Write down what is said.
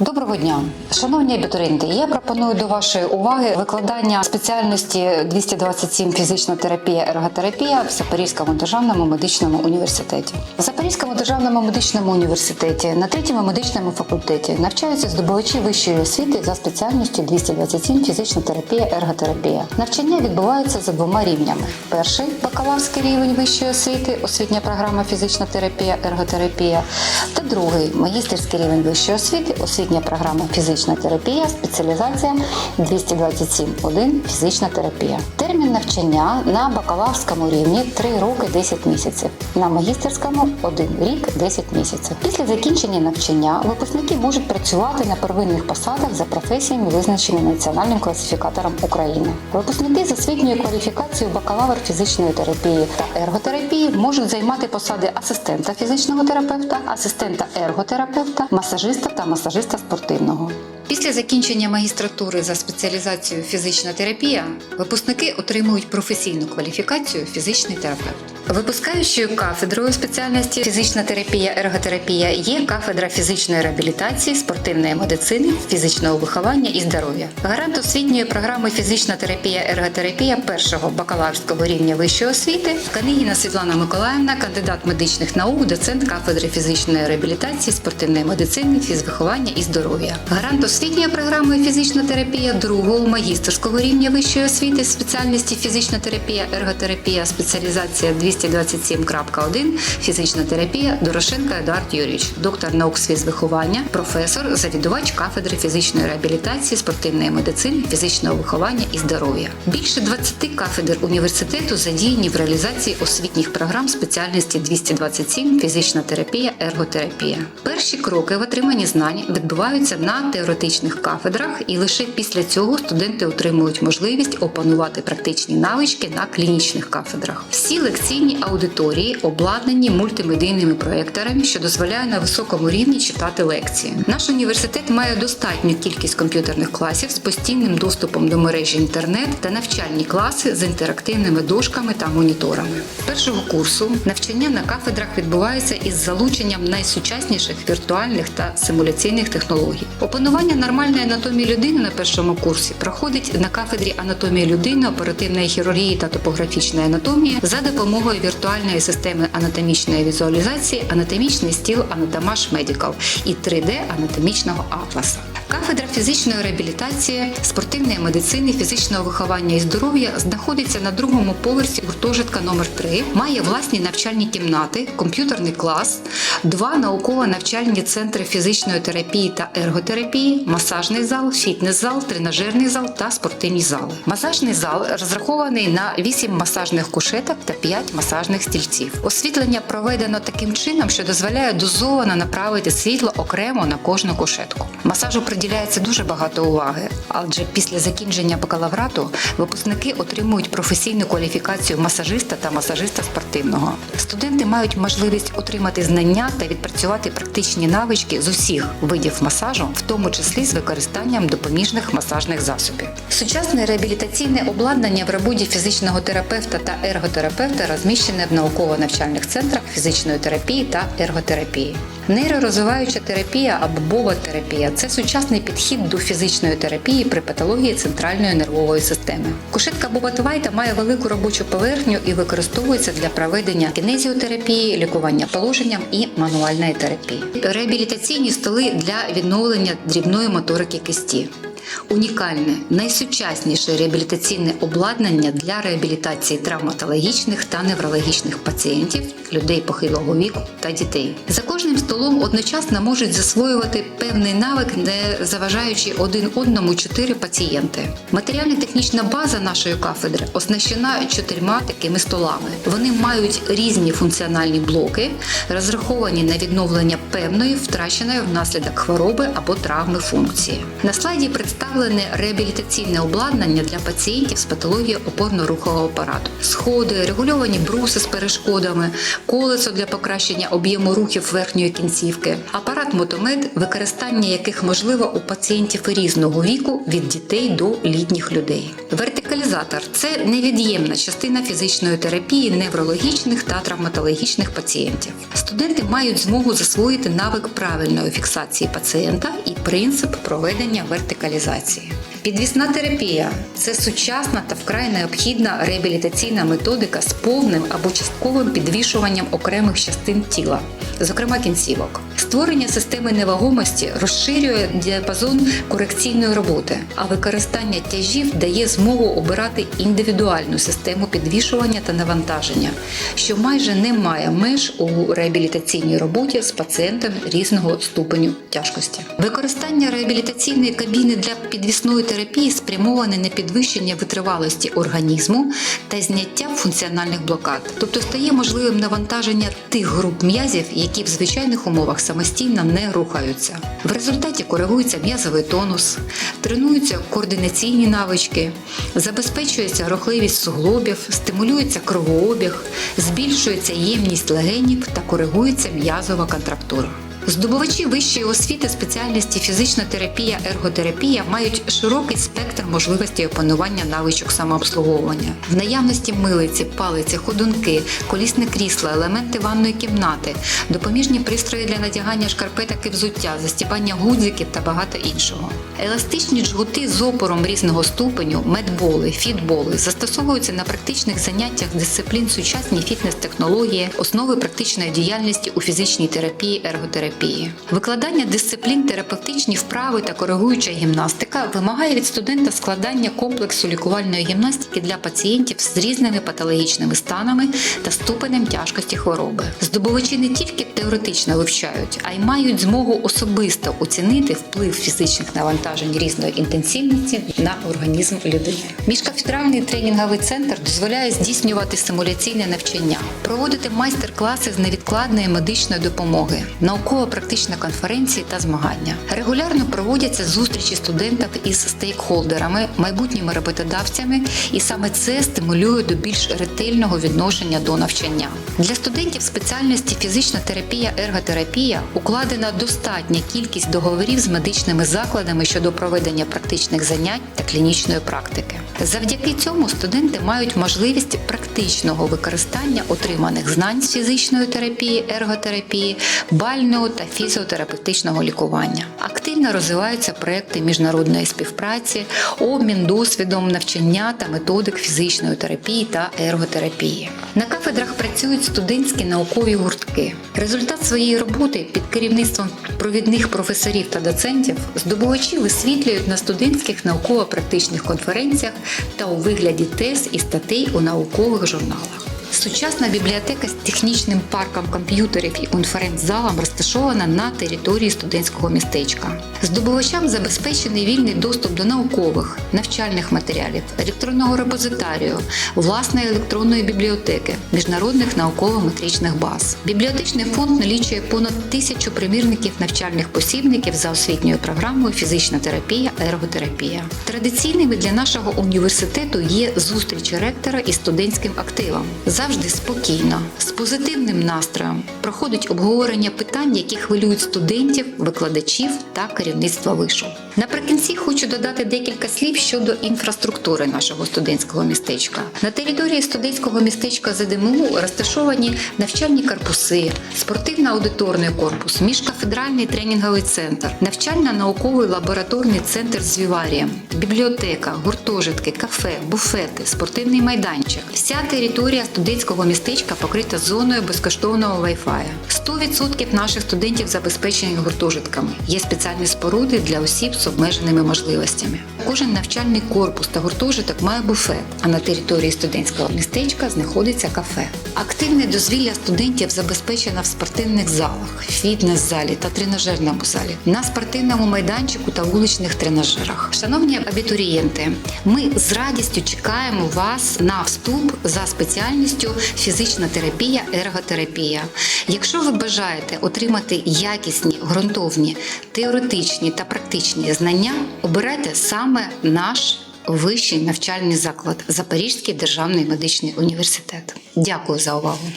Доброго дня, шановні абітурієнти. Я пропоную до вашої уваги викладання спеціальності 227 фізична терапія, ерготерапія в Запорізькому державному медичному університеті. В Запорізькому державному медичному університеті на третьому медичному факультеті навчаються здобувачі вищої освіти за спеціальністю 227 фізична терапія, ерготерапія. Навчання відбувається за двома рівнями: перший бакалаврський рівень вищої освіти, освітня програма фізична терапія, ерготерапія, та другий магістерський рівень вищої освіти, освітня програма фізична терапія, спеціалізація 227.1 фізична терапія. Термін навчання на бакалаврському рівні 3 роки 10 місяців, на магістерському 1 рік 10 місяців. Після закінчення навчання випускники можуть працювати на первинних посадах за професіями, визначеними Національним класифікатором України. Випускники з освітньою кваліфікацією бакалавр фізичної терапії та ерготерапії можуть займати посади асистента фізичного терапевта, асистента ерготерапевта, масажиста та масажиста спортивного. Після закінчення магістратури за спеціалізацією фізична терапія випускники отримують професійну кваліфікацію фізичний терапевт. Випускаючою кафедрою спеціальності фізична терапія, ерготерапія є кафедра фізичної реабілітації, спортивної медицини, фізичного виховання і здоров'я. Гарант освітньої програми фізична терапія, ерготерапія першого бакалаврського рівня вищої освіти Канигіна Світлана Миколаївна, кандидат медичних наук, доцент кафедри фізичної реабілітації, спортивної медицини, фізвиховання і здоров'я. Гарант освітньої програми фізична терапія другого магістерського рівня вищої освіти спеціальності фізична терапія, ерготерапія, спеціалізація 227.1, фізична терапія Дорошенко Едуард Юрійович, доктор наук з фізвиховання, професор, завідувач кафедри фізичної реабілітації, спортивної медицини, фізичного виховання і здоров'я. Більше 20 кафедр університету задіяні в реалізації освітніх програм спеціальності 227 фізична терапія, ерготерапія. Перші кроки в отриманні знань відбуваються на теоретичних кафедрах, і лише після цього студенти отримують можливість опанувати практичні навички на клінічних кафедрах. Всі лекційні аудиторії обладнані мультимедійними проєкторами, що дозволяє на високому рівні читати лекції. Наш університет має достатню кількість комп'ютерних класів з постійним доступом до мережі інтернет та навчальні класи з інтерактивними дошками та моніторами. Першого курсу навчання на кафедрах відбувається із залученням найсучасніших віртуальних та симуляційних технологій. Опанування нормальної анатомії людини на першому курсі проходить на кафедрі анатомії людини, оперативної хірургії та топографічної анатомії за допомогою віртуальної системи анатомічної візуалізації анатомічний стіл Анатомаш Медикал і 3D анатомічного атласа. Кафедра фізичної реабілітації, спортивної медицини, фізичного виховання і здоров'я знаходиться на другому поверсі гуртожитка номер 3 має власні навчальні кімнати, комп'ютерний клас, два науково-навчальні центри фізичної терапії та ерготерапії, масажний зал, фітнес-зал, тренажерний зал та спортивні зали. Масажний зал розрахований на 8 масажних кушеток та 5 масажних стільців. Освітлення проведено таким чином, що дозволяє дозовано направити світло окремо на кожну кушетку. Масажу приділяється дуже багато уваги, адже після закінчення бакалаврату випускники отримують професійну кваліфікацію масажиста та масажиста спортивного. Студенти мають можливість отримати знання та відпрацювати практичні навички з усіх видів масажу, в тому числі з використанням допоміжних масажних засобів. Сучасне реабілітаційне обладнання в роботі фізичного терапевта та ерготерапевта розміщене в науково-навчальних центрах фізичної терапії та ерготерапії. Нейророзвиваюча терапія або бова-терапія це сучасний підхід до фізичної терапії при патології центральної нервової системи. Кушетка Бобатувайта має велику робочу поверхню і використовується для проведення кінезіотерапії, лікування положенням і мануальної терапії. Реабілітаційні столи для відновлення дрібної моторики кисті. Унікальне, найсучасніше реабілітаційне обладнання для реабілітації травматологічних та неврологічних пацієнтів, людей похилого віку та дітей. За кожним столом одночасно можуть засвоювати певний навик, не заважаючи один одному чотири пацієнти. Матеріально-технічна база нашої кафедри оснащена чотирма такими столами. Вони мають різні функціональні блоки, розраховані на відновлення певної втраченої внаслідок хвороби або травми функції. На слайді представлене реабілітаційне обладнання для пацієнтів з патологією опорно-рухового апарату, сходи, регульовані бруси з перешкодами, колесо для покращення об'єму рухів верхньої кінцівки, апарат мотомед, використання яких можливо у пацієнтів різного віку від дітей до літніх людей. Вертикальні це невід'ємна частина фізичної терапії неврологічних та травматологічних пацієнтів. Студенти мають змогу засвоїти навик правильної фіксації пацієнта і принцип проведення вертикалізації. Підвісна терапія це сучасна та вкрай необхідна реабілітаційна методика з повним або частковим підвішуванням окремих частин тіла, зокрема кінцівок. Створення системи невагомості розширює діапазон корекційної роботи, а використання тяжів дає змогу обирати індивідуальну систему підвішування та навантаження, що майже не має меж у реабілітаційній роботі з пацієнтами різного ступеню тяжкості. Використання реабілітаційної кабіни для підвісної терапії спрямоване на підвищення витривалості організму та зняття функціональних блокад, тобто стає можливим навантаження тих груп м'язів, які в звичайних умовах самостійно не рухаються. В результаті коригується м'язовий тонус, тренуються координаційні навички, забезпечується рухливість суглобів, стимулюється кровообіг, збільшується ємність легенів та коригується м'язова контрактура. Здобувачі вищої освіти спеціальності фізична терапія, ерготерапія мають широкий спектр можливостей опанування навичок самообслуговування. В наявності милиці, палиці, ходунки, колісне крісло, елементи ванної кімнати, допоміжні пристрої для надягання шкарпеток і взуття, застібання гудзиків та багато іншого. Еластичні джгути з опором різного ступеню, медболи, фітболи застосовуються на практичних заняттях дисциплін сучасні фітнес-технології, основи практичної діяльності у фізичній терапії, ерготерапії. Викладання дисциплін, терапевтичні вправи та коригуюча гімнастика вимагає від студента складання комплексу лікувальної гімнастики для пацієнтів з різними патологічними станами та ступенем тяжкості хвороби. Здобувачі не тільки теоретично вивчають, а й мають змогу особисто оцінити вплив фізичних навантажень різної інтенсивності на організм людини. Міжкафедральний тренінговий центр дозволяє здійснювати симуляційне навчання, проводити майстер-класи з невідкладної медичної допомоги, науково-практичні конференції та змагання. Регулярно проводяться зустрічі студентів із стейкхолдерами, майбутніми роботодавцями, і саме це стимулює до більш ретельного відношення до навчання. Для студентів спеціальності фізична терапія, ерготерапія укладена достатня кількість договорів з медичними закладами щодо проведення практичних занять та клінічної практики. Завдяки цьому студенти мають можливість практичного використання отриманих знань з фізичної терапії, ерготерапії, бального та фізіотерапевтичного лікування. Активно розвиваються проекти міжнародної співпраці, обмін досвідом навчання та методик фізичної терапії та ерготерапії. На кафедрах працюють студентські наукові гуртки. Результат своєї роботи під керівництвом провідних професорів та доцентів здобувачі висвітлюють на студентських науково-практичних конференціях та у вигляді тез і статей у наукових журналах. Сучасна бібліотека з технічним парком комп'ютерів і конференц-залом розташована на території студентського містечка. Здобувачам забезпечений вільний доступ до наукових, навчальних матеріалів, електронного репозитарію, власної електронної бібліотеки, міжнародних науково-метричних баз. Бібліотечний фонд налічує понад тисячу примірників навчальних посібників за освітньою програмою фізична терапія, ерготерапія. Традиційними для нашого університету є зустрічі ректора із студентським активом. Завжди спокійно, з позитивним настроєм проходить обговорення питань, які хвилюють студентів, викладачів та керівництва вишу. Наприкінці хочу додати декілька слів щодо інфраструктури нашого студентського містечка. На території студентського містечка ЗДМУ розташовані навчальні корпуси, спортивно-аудиторний корпус, міжкафедральний тренінговий центр, навчально-науковий лабораторний центр з віварієм, бібліотека, гуртожитки, кафе, буфети, спортивний майданчик. Вся територія студентського містечка покрита зоною безкоштовного Wi-Fi. 100% наших студентів забезпечені гуртожитками. Є спеціальні споруди для осіб з обмеженими можливостями. Кожен навчальний корпус та гуртожиток має буфет, а на території студентського містечка знаходиться кафе. Активне дозвілля студентів забезпечено в спортивних залах, фітнес-залі та тренажерному залі, на спортивному майданчику та вуличних тренажерах. Шановні абітурієнти, ми з радістю чекаємо вас на вступ за спеціальністю фізична терапія, ерготерапія. Якщо ви бажаєте отримати якісні, ґрунтовні, теоретичні та практичні знання, обирайте саме наш вищий навчальний заклад Запорізький державний медичний університет. Дякую за увагу.